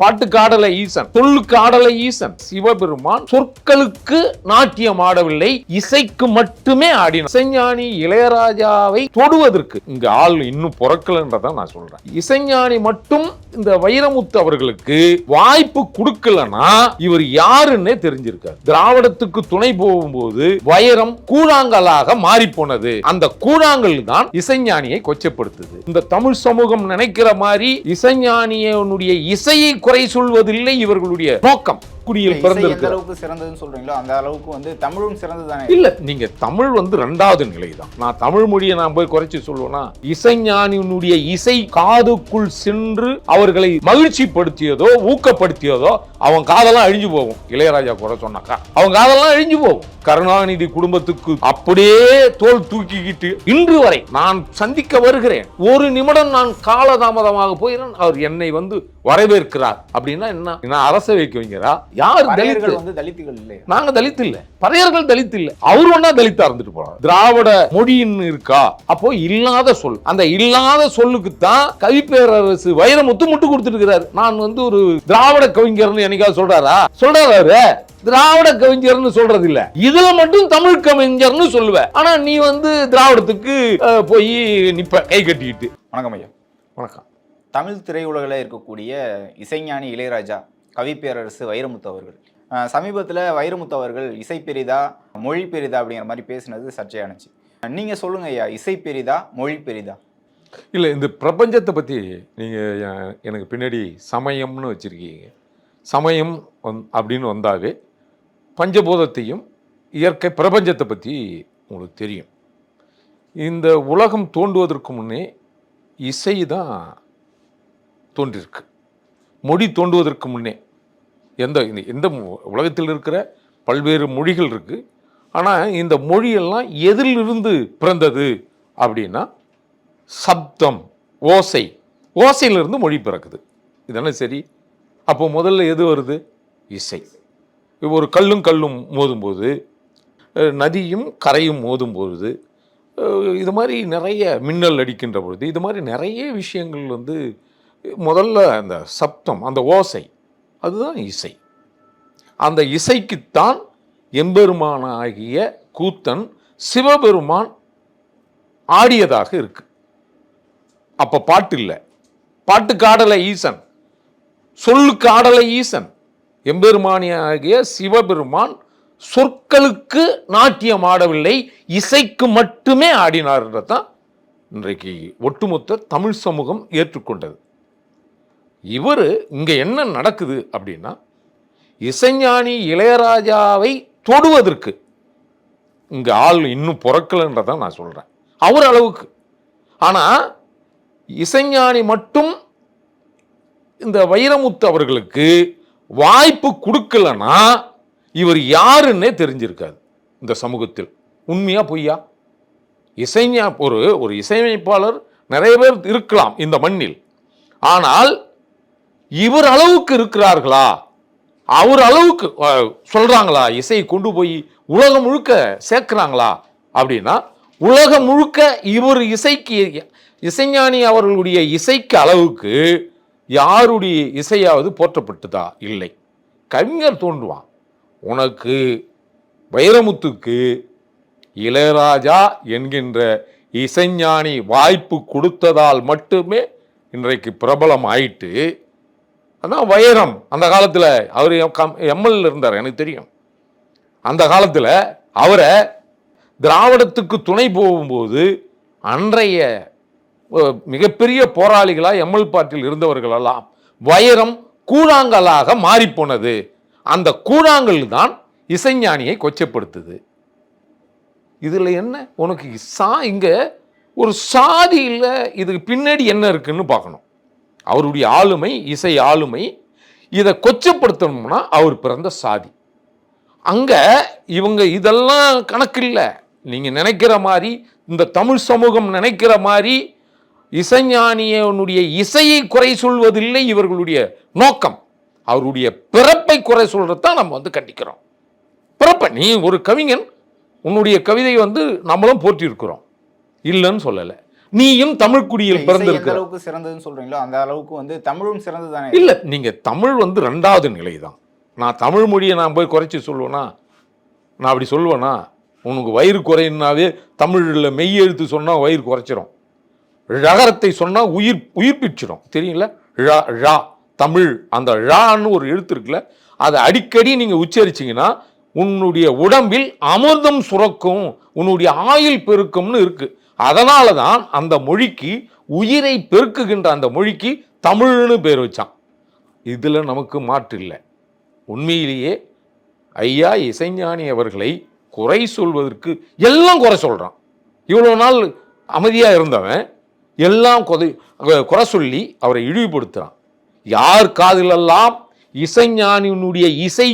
பாட்டு ஆடலை ஈசன் சொல்லுக்கு ஈசன். சிவபெருமான் சொற்களுக்கு நாட்டியம் ஆடவில்லை இசைக்கு மட்டுமே ஆடினார். இசைஞானி இளையராஜாவை தொடுவதற்கு இங்க ஆள் இன்னும் பிறக்கலன்றதான் நான் சொல்றேன். இசைஞானி மட்டும் இந்த வைரமுத்து அவர்களுக்கு வாய்ப்பு கொடுக்கலன்னா இவர் யாருன்னே தெரிஞ்சிருக்காரு திராவிடத்துக்கு துணை போகும்போது வைரம் கூழாங்கலாக மாறி போனது அந்த கூழாங்கல் தான் இசைஞானியை கொச்சப்படுத்துது. இந்த தமிழ் சமூகம் நினைக்கிற மாதிரி இசைஞானியனுடைய இசையை குறை சொல்வதில்லை இவர்களுடைய நோக்கம். குடியில் அளவுக்கு சிறந்ததுன்னு சொல்றீங்களோ அந்த அளவுக்கு வந்து தமிழும் சிறந்தது தானே இல்ல நீங்க தமிழ் வந்து ரெண்டாவது நிலை தான் நான் தமிழ் மொழியை நான் போய் குறைச்சு சொல்லுவேன்னா இசைஞானியினுடைய இசை காதுக்குள் சென்று அவர்களை மகிழ்ச்சிப்படுத்தியதோ ஊக்கப்படுத்தியதோ அவன் காதெல்லாம் அழிஞ்சு போகும். இளையராஜா குறை சொன்னாக்கா அவன் காதெல்லாம் அழிஞ்சு போகும். கருணாநிதி குடும்பத்துக்கு அப்படியே தோல் தூக்கிக்கிட்டு இன்று வரை நான் சந்திக்க வருகிறேன். ஒரு நிமிடம் நான் காலதாமதமாக போயிறேன் அவர் என்னை வந்து வரவேற்கிறார். அப்படின்னா என்ன? நான் அரச வைக்க வைக்கிறா யார் தலித்து? பறையர்கள் வந்து தலித்துகள் இல்லையா? நாங்க தலித் இல்ல பறையர்கள் தலித் இல்ல அவர் ஒன்னா தலித்தா இருந்துட்டு போறார். திராவிட மொழின்னு இருக்கா? அப்போ இல்லாத சொல். அந்த இல்லாத சொல்லுக்கு தான் கவிப்பேரரசு வைரமுத்து முட்டு கொடுத்துருக்கிறார் நான் வந்து ஒரு திராவிட கவிஞர்னு என்னைக்காவது சொல்றாரா? சொல்றாரு அவரு. திராவிட கவிஞர்னு சொல்றது இல்ல இதுல மட்டும் தமிழ் கவிஞர்னு சொல்லுவ. ஆனா நீ வந்து திராவிடத்துக்கு போய் நிப்ப கை கட்டிக்கிட்டு. வணக்கம் ஐயா. வணக்கம். தமிழ் திரையுலகில் இருக்கக்கூடிய இசைஞானி இளையராஜா கவிப்பேரரசு வைரமுத்து அவர்கள். சமீபத்துல வைரமுத்து அவர்கள் இசை பெரிதா மொழி பெரிதா அப்படிங்கிற மாதிரி பேசினது சர்ச்சையானுச்சு நீங்க சொல்லுங்க ஐயா இசை பெரிதா மொழி பெரிதா? இல்லை இந்த பிரபஞ்சத்தை பற்றி நீங்கள் எனக்கு பின்னாடி சமயம்னு வச்சுருக்கீங்க. சமயம் வந் அப்படின்னு வந்தாவே பஞ்சபூதத்தையும் இயற்கை பிரபஞ்சத்தை பற்றி உங்களுக்கு தெரியும். இந்த உலகம் தோன்றுவதற்கு முன்னே இசை தான் தோன்றிருக்கு. மொழி தோண்டுவதற்கு முன்னே. எந்த இந்த எந்த உலகத்தில் இருக்கிற பல்வேறு மொழிகள் இருக்குது ஆனால் இந்த மொழியெல்லாம் எதிலிருந்து பிறந்தது அப்படின்னா சப்தம் ஓசை. ஓசையிலிருந்து மொழி பிறக்குது. இதெல்லாம் சரி? அப்போ முதல்ல எது வருது? இசை. ஒரு கல்லும் கல்லும் மோதும்போது நதியும் கரையும் மோதும் பொழுது இது மாதிரி நிறைய மின்னல் அடிக்கின்ற பொழுது இது மாதிரி நிறைய விஷயங்கள் வந்து முதல்ல அந்த சப்தம் அந்த ஓசை அதுதான் இசை. அந்த இசைக்குத்தான் எம்பெருமானாகிய கூத்தன் சிவபெருமான் ஆடியதாக இருக்கு. அப்போ பாட்டு இல்லை பாட்டுக்காடலை ஈசன். சொல்லுக்கு ஆடலை ஈசன். எம்பெருமானியாகிய சிவபெருமான் சொற்களுக்கு நாட்டியம் ஆடவில்லை இசைக்கு மட்டுமே ஆடினார்ன்றதான் இன்றைக்கு ஒட்டுமொத்த தமிழ் சமூகம் ஏற்றுக்கொண்டது. இவர் இங்கே என்ன நடக்குது அப்படின்னா இசைஞானி இளையராஜாவை தொடுவதற்கு இங்கே ஆள் இன்னும் பிறக்கலன்றதான் நான் சொல்கிறேன் அவர் அளவுக்கு. ஆனால் இசைஞானி மட்டும் இந்த வைரமுத்து அவர்களுக்கு வாய்ப்பு கொடுக்கலன்னா இவர் யாருன்னே தெரிஞ்சிருக்காது இந்த சமூகத்தில். உண்மையா பொய்யா? இசைஞா ஒரு ஒரு இசையமைப்பாளர் நிறைய பேர் இருக்கலாம் இந்த மண்ணில். ஆனால் இவர் அளவுக்கு இருக்கிறார்களா? அவர் அளவுக்கு சொல்கிறாங்களா இசையை கொண்டு போய் உலகம் முழுக்க சேர்க்குறாங்களா? அப்படின்னா உலகம் முழுக்க இவர் இசைக்கு இசைஞானி அவர்களுடைய இசைக்கு அளவுக்கு யாருடைய இசையாவது போற்றப்பட்டதா? இல்லை. கவிஞர் தோன்றுவான். உனக்கு வைரமுத்துக்கு இளையராஜா என்கின்ற இசைஞானி வாய்ப்பு கொடுத்ததால் மட்டுமே இன்றைக்கு பிரபலம் ஆயிட்டு அதான் வைரம் அந்த காலத்தில் அவர் எம்எல் இருந்தார் எனக்கு தெரியும். அந்த காலத்தில் அவரை திராவிடத்துக்கு துணை போகும்போது அன்றைய மிகப்பெரிய போராளிகளாக எம்எல் பார்ட்டியில் இருந்தவர்களெல்லாம் வைரம் கூழாங்கலாக மாறிப்போனது. அந்த கூழாங்கல் தான் இசைஞானியை கொச்சப்படுத்துது. இதில் என்ன? உனக்கு சா இங்கே ஒரு சாதி இல்லை இதுக்கு பின்னாடி என்ன இருக்குன்னு பார்க்கணும். அவருடைய ஆளுமை இசை ஆளுமை இதை கொச்சப்படுத்தணும்னா அவர் பிறந்த சாதி. அங்கே இவங்க இதெல்லாம் கணக்கு இல்லை நீங்கள் நினைக்கிற மாதிரி இந்த தமிழ் சமூகம் நினைக்கிற மாதிரி இசைஞானியனுடைய இசையை குறை சொல்வதில்லை இவர்களுடைய நோக்கம். அவருடைய பிறப்பை குறை சொல்றது தான் நம்ம வந்து கண்டிக்கிறோம். பிறப்பை நீ ஒரு கவிஞன் உன்னுடைய கவிதை வந்து நம்மளும் போற்றியிருக்கிறோம். இல்லைன்னு சொல்லலை. நீயும் தமிழ் குடியில் பிறந்திருக்கிற அளவுக்கு சிறந்ததுன்னு சொல்றீங்களோ அந்த அளவுக்கு வந்து தமிழும் சிறந்தது தானே இல்ல நீங்க தமிழ் வந்து ரெண்டாவது நிலை தான் நான் தமிழ் மொழியை நான் போய் குறைச்சி சொல்லுவேனா? நான் அப்படி சொல்லுவேனா? உனக்கு வயிறு குறையினாவே தமிழில் மெய் எழுத்து சொன்னா வயிறு குறைச்சிரும். ழகரத்தை சொன்னால் உயிர் உயிர் பிச்சிடும். தெரியுங்களா ழா ழா தமிழ். அந்த ழான்னு ஒரு எழுத்து இருக்குல்ல அதை அடிக்கடி நீங்கள் உச்சரிச்சிங்கன்னா உன்னுடைய உடம்பில் அமிர்தம் சுரக்கும் உன்னுடைய ஆயுள் பெருக்கும்னு இருக்குது அதனால தான் அந்த மொழிக்கு உயிரை பெருக்குகின்ற அந்த மொழிக்கு தமிழ்னு பேர் வச்சான். இதில் நமக்கு மாற்று இல்லை. உண்மையிலேயே ஐயா இசைஞானி அவர்களை குறை சொல்வதற்கு எல்லாம் குறை சொல்கிறான் இவ்வளோ நாள் அமைதியாக இருந்தவன் எல்லாம் கொதை குறை சொல்லி அவரை இழிவுபடுத்துறான். யார் காதிலெல்லாம் இசைஞானியினுடைய இசை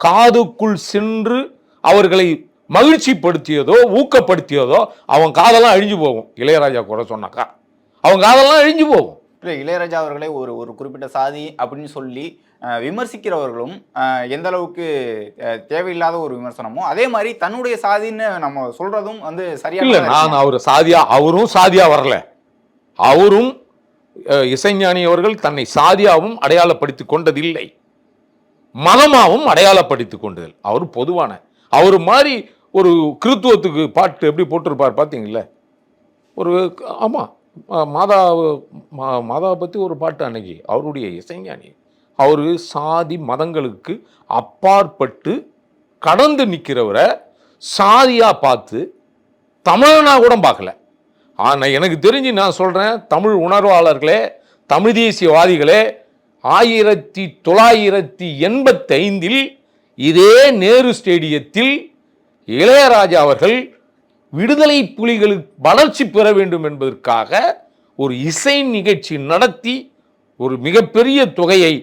காதுக்குள் சென்று அவர்களை மகிழ்ச்சிப்படுத்தியதோ ஊக்கப்படுத்தியதோ அவன் காதெல்லாம் அழிஞ்சு போகும். இளையராஜா குறை சொன்னாக்கா. அவன் காதெல்லாம் அழிஞ்சு போகும். இல்லை இளையராஜா அவர்களே ஒரு ஒரு குறிப்பிட்ட சாதி அப்படின்னு சொல்லி விமர்சிக்கிறவர்களும் எந்த அளவுக்கு தேவையில்லாத ஒரு விமர்சனமோ அதே மாதிரி தன்னுடைய சாதின்னு நம்ம சொல்றதும் வந்து இல்ல சரியான நான் அவர் சாதியா அவரும் சாதியா வரல. அவரும் இசைஞானி அவர்கள் தன்னை சாதியாகவும் அடையாளப்படுத்திக் கொண்டதில்லை. மதமாகவும் அடையாளப்படுத்திக் கொண்டதில் அவர் பொதுவான அவர் மாதிரி ஒரு கிறித்துவத்துக்கு பாட்டு எப்படி போட்டிருப்பார் பார்த்தீங்களா ஒரு ஆமாம் மாதா மா- மாதாவை பற்றி ஒரு பாட்டு அன்னைக்கு அவருடைய இசைஞானி. அவர் சாதி மதங்களுக்கு அப்பாற்பட்டு கடந்து நிற்கிறவரை சாதியாக பார்த்து தமிழனா கூட பார்க்கல. ஆனால் எனக்கு தெரிஞ்சு நான் சொல்கிறேன் தமிழ் உணர்வாளர்களே தமிழ் தேசியவாதிகளே ஆயிரத்தி தொள்ளாயிரத்தி எண்பத்தைந்தில் இதே நேரு ஸ்டேடியத்தில் இளையராஜா அவர்கள் விடுதலை புலிகளுக்கு வளர்ச்சி பெற வேண்டும் என்பதற்காக ஒரு இசை நிகழ்ச்சி நடத்தி ஒரு மிகப்பெரிய தொகையை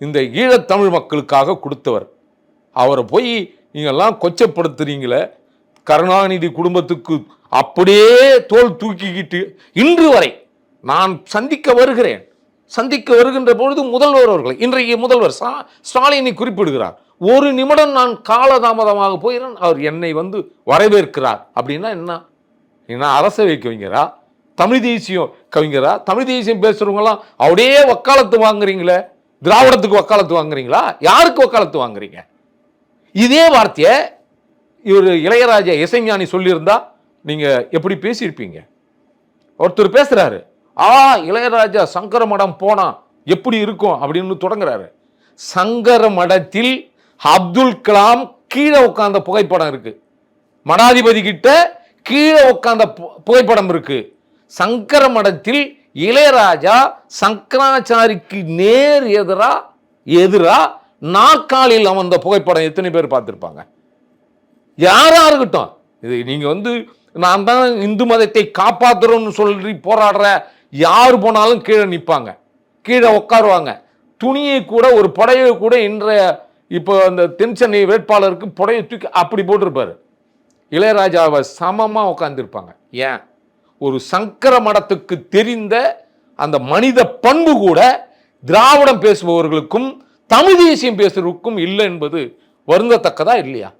இந்த ஈழத்தமிழ் மக்களுக்காக கொடுத்தவர். அவரை போய் நீங்கள்லாம் கொச்சப்படுத்துறீங்களே கருணாநிதி குடும்பத்துக்கு அப்படியே தோல் தூக்கிக்கிட்டு இன்று வரை நான் சந்திக்க வருகிறேன். சந்திக்க வருகின்ற பொழுது முதல்வர் அவர்களை இன்றைய முதல்வர் ஸ்டா- ஸ்டாலினை குறிப்பிடுகிறார். ஒரு நிமிடம் நான் காலதாமதமாக போயிறேன் அவர் என்னை வந்து வரவேற்கிறார். அப்படின்னா என்ன? என்ன அரசவை கவிஞரா? தமிழ் தேசியம் கவிஞரா? தமிழ் தேசியம் பேசுகிறவங்களாம் அப்படியே வக்காலத்து வாங்குறீங்களே? திராவிடத்துக்கு வக்காலத்து வாங்குறீங்களா? யாருக்கு வக்காலத்து வாங்குறீங்க? இதே வார்த்தையை இவர் இளையராஜா இசைஞானி சொல்லியிருந்தா நீங்கள் எப்படி பேசியிருப்பீங்க? ஒருத்தர் பேசுகிறாரு ஆ இளையராஜா சங்கர மடம் போனால் எப்படி இருக்கும்? அப்படின்னு தொடங்குறாரு. சங்கர மடத்தில் அப்துல் கலாம் கீழே உட்காந்த புகைப்படம் இருக்குது மடாதிபதி கிட்ட கீழே உட்காந்த பு- புகைப்படம் இருக்குது சங்கர மடத்தில் இளையராஜா சங்கராச்சாரிக்கு நேர் எதிரா எதிரா நாற்காலியில் அமர்ந்த புகைப்படம் எத்தனை பேர் பார்த்துருப்பாங்க? யாராக இருக்கட்டும். இது நீங்கள் வந்து நான் தான் இந்து மதத்தை காப்பாத்துறோம்னு சொல்லி போராடுற யார் போனாலும் கீழே நிற்பாங்க கீழே உட்காருவாங்க. துணியை கூட ஒரு புடையை கூட இன்றைய இப்போ அந்த தென் சென்னை வேட்பாளருக்கு புடையை தூக்கி அப்படி போட்டிருப்பார். இளையராஜாவை சமமாக உட்காந்துருப்பாங்க ஏன்? ஒரு சங்கர மடத்துக்கு தெரிந்த அந்த மனித பண்பு கூட திராவிடம் பேசுபவர்களுக்கும் தமிழ் தேசியம் பேசுறவருக்கும் இல்லை என்பது வருந்தத்தக்கதா இல்லையா?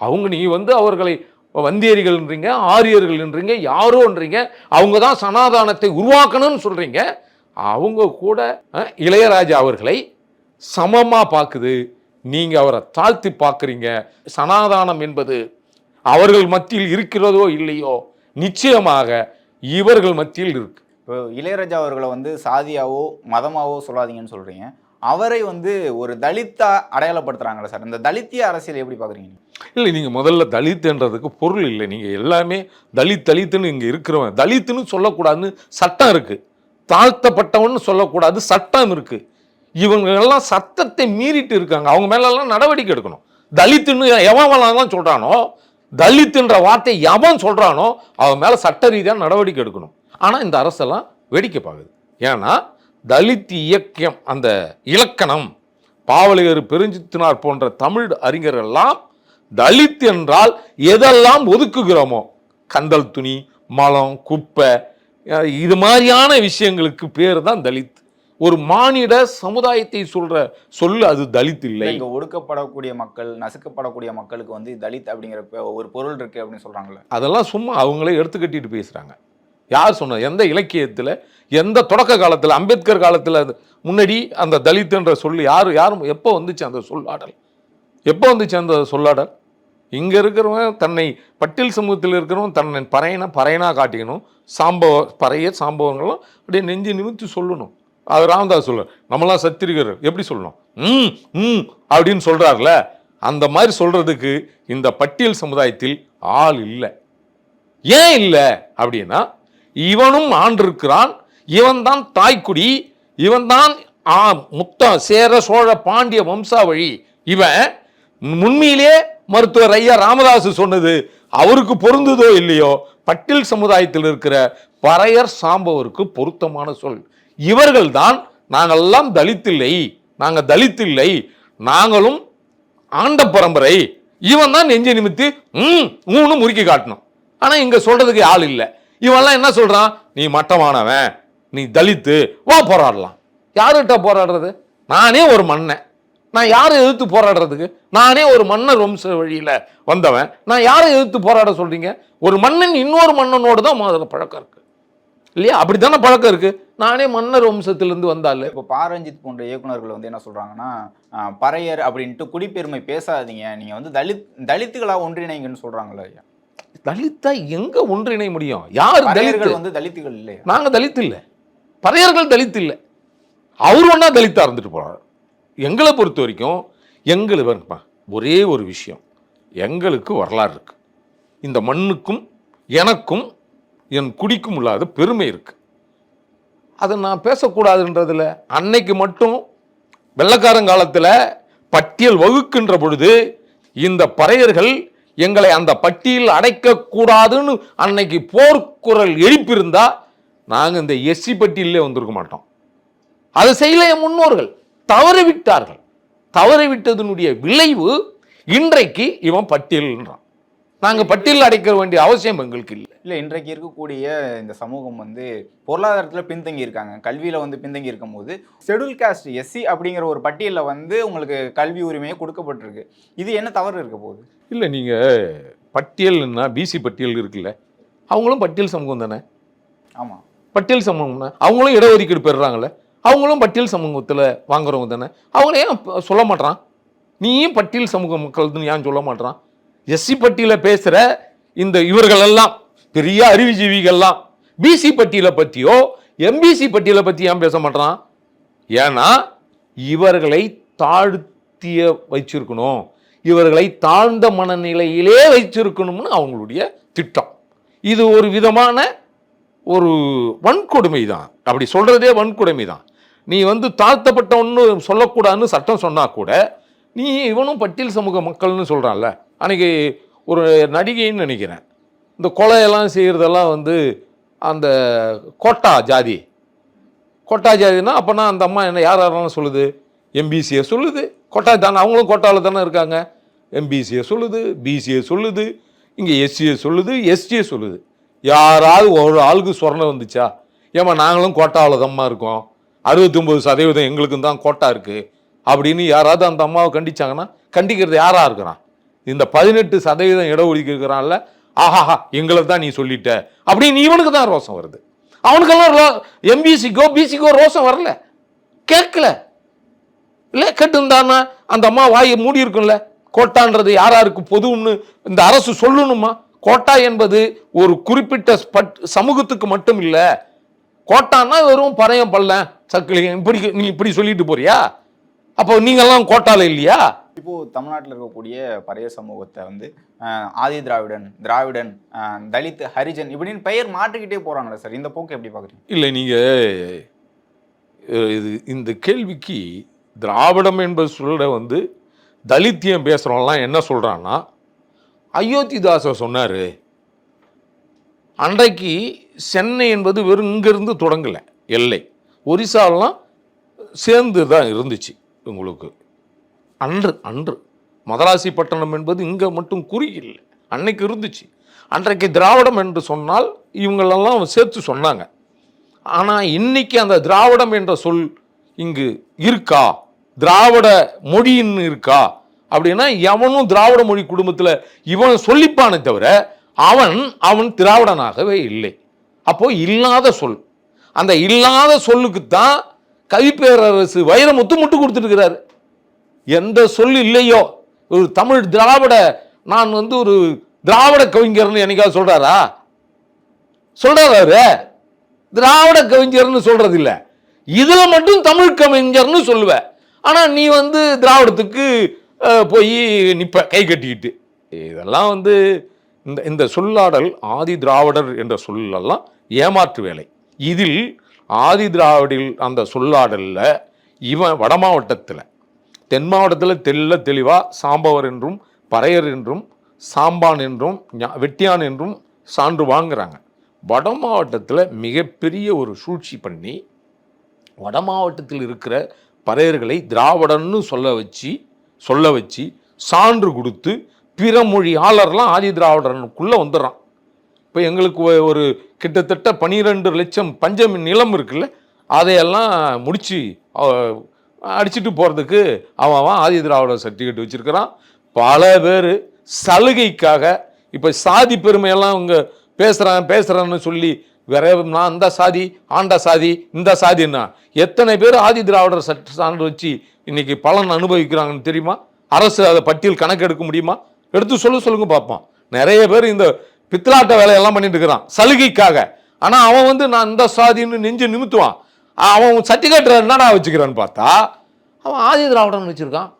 அவங்க நீ வந்து அவர்களை வந்தியரிகள்ன்றீங்க ஆரியர்கள்ன்றீங்க யாரோன்றீங்க அவங்க தான் சனாதானத்தை உருவாக்கணும்னு சொல்கிறீங்க அவங்க கூட இளையராஜா அவர்களை சமமாக பார்க்குது நீங்கள் அவரை தாழ்த்தி பார்க்குறீங்க சனாதானம் என்பது அவர்கள் மத்தியில் இருக்கிறதோ இல்லையோ நிச்சயமாக இவர்கள் மத்தியில் இருக்கு. இப்போ இளையராஜா அவர்களை வந்து சாதியாவோ மதமாவோ சொல்லாதீங்கன்னு சொல்கிறீங்க அவரை வந்து ஒரு தலித்தா அடையாளப்படுத்துகிறாங்களே சார். இந்த தலித்திய அரசியல் எப்படி பாக்குறீங்க? இல்லை நீங்கள் முதல்ல தலித்துன்றதுக்கு பொருள் இல்லை. நீங்கள் எல்லாமே தலித் தலித்துன்னு இங்கே இருக்கிறவன். தலித்துன்னு சொல்லக்கூடாதுன்னு சட்டம் இருக்குது தாழ்த்தப்பட்டவன்னு சொல்லக்கூடாது சட்டம் இருக்குது இவங்க எல்லாம் சட்டத்தை மீறிட்டு இருக்காங்க. அவங்க மேலெல்லாம் நடவடிக்கை எடுக்கணும். தலித்துன்னு எவன் சொல்கிறானோ தலித்துன்ற வார்த்தை எவன் சொல்கிறானோ அவன் மேலே சட்ட ரீதியாக நடவடிக்கை எடுக்கணும். ஆனால் இந்த அரசெல்லாம் வேடிக்கை பார்க்குது. ஏன்னா தலித் இயக்கம் அந்த இலக்கணம் பாவலகர் பெருஞ்சித்தினார் போன்ற தமிழ் அறிஞர்கள்லாம் தலித் என்றால் எதெல்லாம் ஒதுக்குகிறோமோ? கந்தல் துணி மலம் குப்பை இது மாதிரியான விஷயங்களுக்கு பேர் தான் தலித். ஒரு மானிட சமுதாயத்தை சொல்ற சொல்லு அது தலித் இல்லை. இங்க ஒடுக்கப்படக்கூடிய மக்கள் நசுக்கப்படக்கூடிய மக்களுக்கு வந்து தலித் அப்படிங்கிற ஒரு பொருள் இருக்கு அப்படின்னு சொல்றாங்கல்ல. அதெல்லாம் சும்மா அவங்களே எடுத்து கட்டிட்டு பேசுறாங்க. யார் சொன்னது? எந்த இலக்கியத்தில் எந்த தொடக்க காலத்தில் அம்பேத்கர் காலத்தில் அது முன்னாடி அந்த தலித்துன்ற சொல்லு யார் யாரும் எப்போ வந்துச்சு அந்த சொல்லாடல்? எப்போ வந்துச்சு அந்த சொல்லாடல்? இங்கே இருக்கிறவன் தன்னை பட்டியல் சமூகத்தில் இருக்கிறவன் தன்னை பறையனா பறையனா காட்டிக்கணும். சாம்பவ பறைய சாம்பவங்களும் அப்படியே நெஞ்சு நிமித்து சொல்லணும். அது ராமதாஸ் சொல்ல நம்மளாம் சத்திரிகர் எப்படி சொல்லணும்? ம் ம் அப்படின்னு சொல்கிறார்ல அந்த மாதிரி சொல்கிறதுக்கு இந்த பட்டியல் சமுதாயத்தில் ஆள் இல்லை. ஏன் இல்லை? அப்படின்னா இவனும் ஆண்டிருக்கிறான். இவன் தான் தாய்க்குடி. இவன் தான் ஆ முத்த சேர சோழ பாண்டிய வம்சாவழி. இவன் உண்மையிலே மருத்துவர் ஐயா ராமதாசு சொன்னது அவருக்கு பொருந்துதோ இல்லையோ? பட்டில் சமுதாயத்தில் இருக்கிற பறையர் சாம்பவருக்கு பொருத்தமான சொல். இவர்கள்தான் நாங்கள்லாம் தலித்தில்லை நாங்கள் தலித்தில்லை நாங்களும் ஆண்ட பரம்பரை. இவன் தான் நெஞ்ச நிமித்தி ம் ஊன்னு முறுக்கி காட்டணும். ஆனால் இங்கே சொல்கிறதுக்கு ஆள் இல்லை. இவெல்லாம் என்ன சொல்கிறான் நீ மட்டமானவன். நீ தலித்து. வா போராடலாம். யாருகிட்ட போராடுறது? நானே ஒரு மன்னன். நான் யாரை எதிர்த்து போராடுறதுக்கு? நானே ஒரு மன்னர் வம்ச வழியில் வந்தவன். நான் யாரை எதிர்த்து போராட சொல்கிறீங்க ஒரு மன்னன் இன்னொரு மன்னனோடு தான் முதல்ல பழக்கம் இருக்குது இல்லையா? அப்படித்தானே பழக்கம் இருக்குது நானே மன்னர் வம்சத்திலேருந்து வந்தால். இப்போ பாரஞ்சித் போன்ற இயக்குனர்கள் வந்து என்ன சொல்கிறாங்கன்னா பறையர் அப்படின்ட்டு குடிப்பெருமை பேசாதீங்க. நீங்கள் வந்து தலித் தலித்துகளாக ஒன்றிணைங்கன்னு சொல்கிறாங்களா ஐயா. தலித்தா எங்க ஒன்றிணை முடியும்? யார் தலித்து? பறையர்கள் வந்து தலித்துகள் இல்லையா? நாங்க தலித் இல்லை. பறையர்கள் தலித் இல்லை. அவர் ஒன்றா தலித்தா இருந்துட்டு போறாரு. எங்களை பொறுத்த வரைக்கும் எங்களுக்கு ஒரே ஒரு விஷயம். எங்களுக்கு வரலாறு இருக்கு. இந்த மண்ணுக்கும் எனக்கும் என் குடிக்கும் இல்லாத பெருமை இருக்கு. அதை நான் பேசக்கூடாதுன்றதுல அன்னைக்கு மட்டும் வெள்ளக்காரங்காலத்தில் பட்டியல் வகுக்கின்ற பொழுது இந்த பறையர்கள் எங்களை அந்த பட்டியல் அடைக்கக்கூடாதுன்னு அன்னைக்கு போர்க்குரல் எழுப்பியிருந்தா நாங்கள் இந்த எஸ்சி பட்டியலே வந்திருக்க மாட்டோம். அதை செய்யல என் முன்னோர்கள். தவறு விட்டார்கள். தவறு விட்டதனுடைய விளைவு இன்றைக்கு இவன் பட்டியல்ன்றான். நாங்கள் பட்டியல் அடைக்க வேண்டிய அவசியம் எங்களுக்கு இல்லை. இல்ல இன்றைக்கு இருக்கக்கூடிய இந்த சமூகம் வந்து பொருளாதாரத்துல பின்தங்கி இருக்காங்க கல்வியில வந்து பின்தங்கி இருக்கும்போது ஷெட்யூல் காஸ்ட் எஸ்சி அப்படிங்கிற ஒரு பட்டியல்ல வந்து உங்களுக்கு கல்வி உரிமையே கொடுக்கப்பட்டிருக்கு. இது என்ன தவறு இருக்க போகுது? இல்லை நீங்கள் பட்டியல்னா பிசி பட்டியல் இருக்குல்ல அவங்களும் பட்டியல் சமூகம் தானே? ஆமா. பட்டியல் சமூகம்னா அவங்களும் இடஒதுக்கீடு பெறுறாங்கல்ல அவங்களும் பட்டியல் சமூகத்தில் வாங்குறவங்க தானே? அவங்கள ஏன் சொல்ல மாட்றான்? நீயும் பட்டியல் சமூக மக்கள்னு ஏன் சொல்ல மாட்றான்? எஸ்சி பட்டியல பேசுகிற இந்த இவர்களெல்லாம் பெரிய அறிவுஜீவிகள்லாம் பிசி பட்டியலை பற்றியோ எம்பிசி பட்டியலை பற்றி ஏன் பேச மாட்டான் ஏன்னா இவர்களை தாழ்த்திய வச்சிருக்கணும். இவர்களை தாழ்ந்த மனநிலையிலே வச்சிருக்கணும்னு அவங்களுடைய திட்டம். இது ஒரு விதமான ஒரு வன்கொடுமை தான் அப்படி சொல்றதே வன்கொடுமை தான் நீ வந்து தாழ்த்தப்பட்டவன்னு சொல்லக்கூடாதுன்னு சட்டம் சொன்னா கூட நீ இவனும் பட்டியல் சமூக மக்கள்னு சொல்றான்ல. அன்னைக்கு ஒரு நடிகைன்னு நினைக்கிறேன். இந்த கொலையெல்லாம் செய்கிறதெல்லாம் வந்து அந்த கோட்டா ஜாதி. கோட்டா ஜாதினா அப்போனா அந்த அம்மா என்ன யார் யாரெல்லாம் சொல்லுது? எம்பிசியை சொல்லுது. கோட்டா தானே அவங்களும் கோட்டாவில் தானே இருக்காங்க. எம்பிசியை சொல்லுது பிசிஏ சொல்லுது இங்கே எஸ்சியை சொல்லுது எஸ்டியை சொல்லுது. யாராவது ஒரு ஆளுக்கு சொரணை வந்துச்சா? ஏமா நாங்களும் கோட்டாவில் தான்மா இருக்கோம். அறுபத்தொம்பது சதவீதம் எங்களுக்கும் தான் கோட்டா இருக்குது அப்படின்னு யாராவது அந்த அம்மாவை கண்டிச்சாங்கன்னா கண்டிக்கிறது யாராக இருக்கிறான்? இந்த பதினெட்டு சதவீதம் இடஒதுக்கி இருக்கிறான்ல ஆஹாஹா எங்களை தான் நீ சொல்லிட்ட. அப்படின்னு இவனுக்கு தான் ரோசம் வருது. அவனுக்கெல்லாம் எம்பிசிக்கோ பிசிக்கோ ரோசம் வரல. கேட்கல. இல்லை கேட்டுருந்தான்னா அந்த அம்மா வாயை மூடி இருக்கும்ல. கோட்டான்றது யாராருக்கு பொதுன்னு இந்த அரசு சொல்லணுமா? கோட்டா என்பது ஒரு குறிப்பிட்ட பட் சமூகத்துக்கு மட்டும் இல்லை. கோட்டான்னா வெறும் பறையம் பல்ல சக்கிலியம் இப்படி நீ இப்படி சொல்லிட்டு போறியா? அப்போ நீங்கள்லாம் கோட்டால இல்லையா? இப்போ தமிழ்நாட்டில் இருக்கக்கூடிய பறைய சமூகத்தை வந்து ஆதி திராவிடன் திராவிடன் தலித் ஹரிஜன் இப்படின்னு பெயர் மாற்றிக்கிட்டே போகிறாங்களே சார். இந்த போக்கு எப்படி பாக்குறீங்க? இல்லை நீங்கள் இது இந்த கேள்விக்கு திராவிடம் என்பது சொல்ல வந்து தலித்தியம் பேசுகிறவங்களாம் என்ன சொல்கிறான்னா அயோத்திதாசர் சொன்னார் அன்றைக்கு சென்னை என்பது வெறும் இங்கேருந்து தொடங்கலை எல்லை. ஒரிசாலாம் சேர்ந்து தான் இருந்துச்சு உங்களுக்கு. அன்று அன்று. மதராசி பட்டணம் என்பது இங்கே மட்டும் குறி இல்லை. அன்னைக்கு இருந்துச்சு. அன்றைக்கு திராவிடம் என்று சொன்னால் இவங்களெல்லாம் சேர்த்து சொன்னாங்க. ஆனால் இன்னைக்கு அந்த திராவிடம் என்ற சொல் இங்கு இருக்கா? திராவிட மொழின்னு இருக்கா? அப்படின்னா எவனும் திராவிட மொழி குடும்பத்தில் இவன் சொல்லிப்பானே தவிர அவன் அவன் திராவிடனாகவே இல்லை. அப்போ இல்லாத சொல். அந்த இல்லாத சொல்லுக்கு தான் கவிப்பேரரசு வைரமுத்து முட்டு கொடுத்துருக்கிறாரு எந்த சொல் இல்லையோ? ஒரு தமிழ் திராவிட நான் வந்து ஒரு திராவிட கவிஞர்னு என்னைக்காவது சொல்றாரா? சொல்றாரு அவரு? திராவிட கவிஞர்னு சொல்றது இல்லை இதில் மட்டும் தமிழ் கவிஞர்னு சொல்லுவேன் ஆனால் நீ வந்து திராவிடத்துக்கு போய் நிப்ப கை கட்டிக்கிட்டு. இதெல்லாம் வந்து இந்த இந்த சொல்லாடல் ஆதி திராவிடர் என்ற சொல்லெல்லாம் ஏமாற்று வேலை. இதில் ஆதி திராவிடில் அந்த சொல்லாடலில் இவன் வட மாவட்டத்தில் தென் மாவட்டத்தில் தெல்ல தெளிவாக சாம்பவர் என்றும் பறையர் என்றும் சாம்பான் என்றும் ஞா- வெட்டியான் என்றும் சான்று வாங்குறாங்க. வட மாவட்டத்தில் மிகப்பெரிய ஒரு சூழ்ச்சி பண்ணி வட மாவட்டத்தில் இருக்கிற பறையர்களை திராவிடன்னு சொல்ல வச்சு சொல்ல வச்சு சான்று கொடுத்து பிற மொழியாளர்லாம் ஆதி திராவிடனுக்குள்ளே வந்துடுறான் இப்போ எங்களுக்கு ஒ- ஒரு கிட்டத்தட்ட பனிரெண்டு லட்சம் பஞ்சம் நிலம் இருக்குல்ல அதையெல்லாம் முடித்து அடிச்சிட்டு போகிறதுக்கு அவன் அவன் ஆதி திராவிட சர்டிஃபிகேட் வச்சுருக்கிறான். பல பேர் சலுகைக்காக இப்போ சாதி பெருமையெல்லாம் இங்கே பேசுகிறான் பேசுகிறான்னு சொல்லி வேற நான் அந்த சாதி ஆண்ட சாதி இந்த சாதின்னா எத்தனை பேர் ஆதி திராவிடர் சட்ட சான்று வச்சு இன்னைக்கு பலன் அனுபவிக்கிறாங்கன்னு தெரியுமா? அரசு அதை பட்டியல் கணக்கு எடுக்க முடியுமா? எடுத்து சொல்ல சொல்லுங்க பார்ப்போம் நிறைய பேர் இந்த பித்தலாட்ட வேலையெல்லாம் பண்ணிட்டு இருக்கிறான் சலுகைக்காக. ஆனால் அவன் வந்து நான் இந்த சாதின்னு நெஞ்சு நிமித்துவான். அவன் சர்டிஃபிகேட் என்னடா வச்சுக்கிறான்னு பார்த்தா அவன் ஆதி திராவிடன் வச்சுருக்கான்.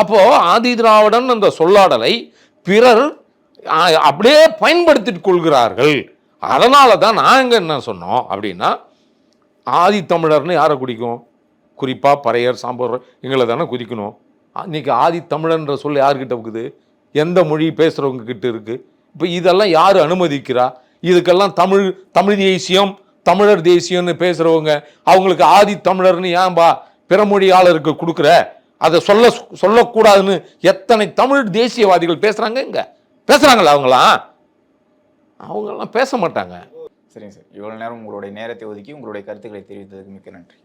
அப்போது ஆதி திராவிடன் அந்த சொல்லாடலை பிறர் அப்படியே பயன்படுத்திக் கொள்கிறார்கள். அதனால தான் நாங்கள் என்ன சொன்னோம் அப்படின்னா ஆதி தமிழர்னு யாரை குடிக்கும்? குறிப்பாக பறையர் சாம்பார் எங்களை தானே குதிக்கணும். இன்னைக்கு ஆதி தமிழன்ற சொல் யார்கிட்ட இருக்குது? எந்த மொழி பேசுகிறவங்க கிட்ட இருக்கு? இப்போ இதெல்லாம் யார் அனுமதிக்கிறா? இதுக்கெல்லாம் தமிழ் தமிழ் தேசியம் தமிழர் தேசியம்னு பேசுகிறவங்க அவங்களுக்கு ஆதி தமிழர்னு ஏன்பா பிறமொழியாளருக்கு கொடுக்குற? அதை சொல்ல சொல்லக்கூடாதுன்னு எத்தனை தமிழ் தேசியவாதிகள் பேசுகிறாங்க இங்கே? பேசுகிறாங்களா அவங்களாம் அவங்களாம் பேச மாட்டாங்க. சரிங்க சார். இவ்வளோ நேரம் உங்களுடைய நேரத்தை ஒதுக்கி உங்களுடைய கருத்துக்களை தெரிவித்ததுக்கு மிக்க நன்றி.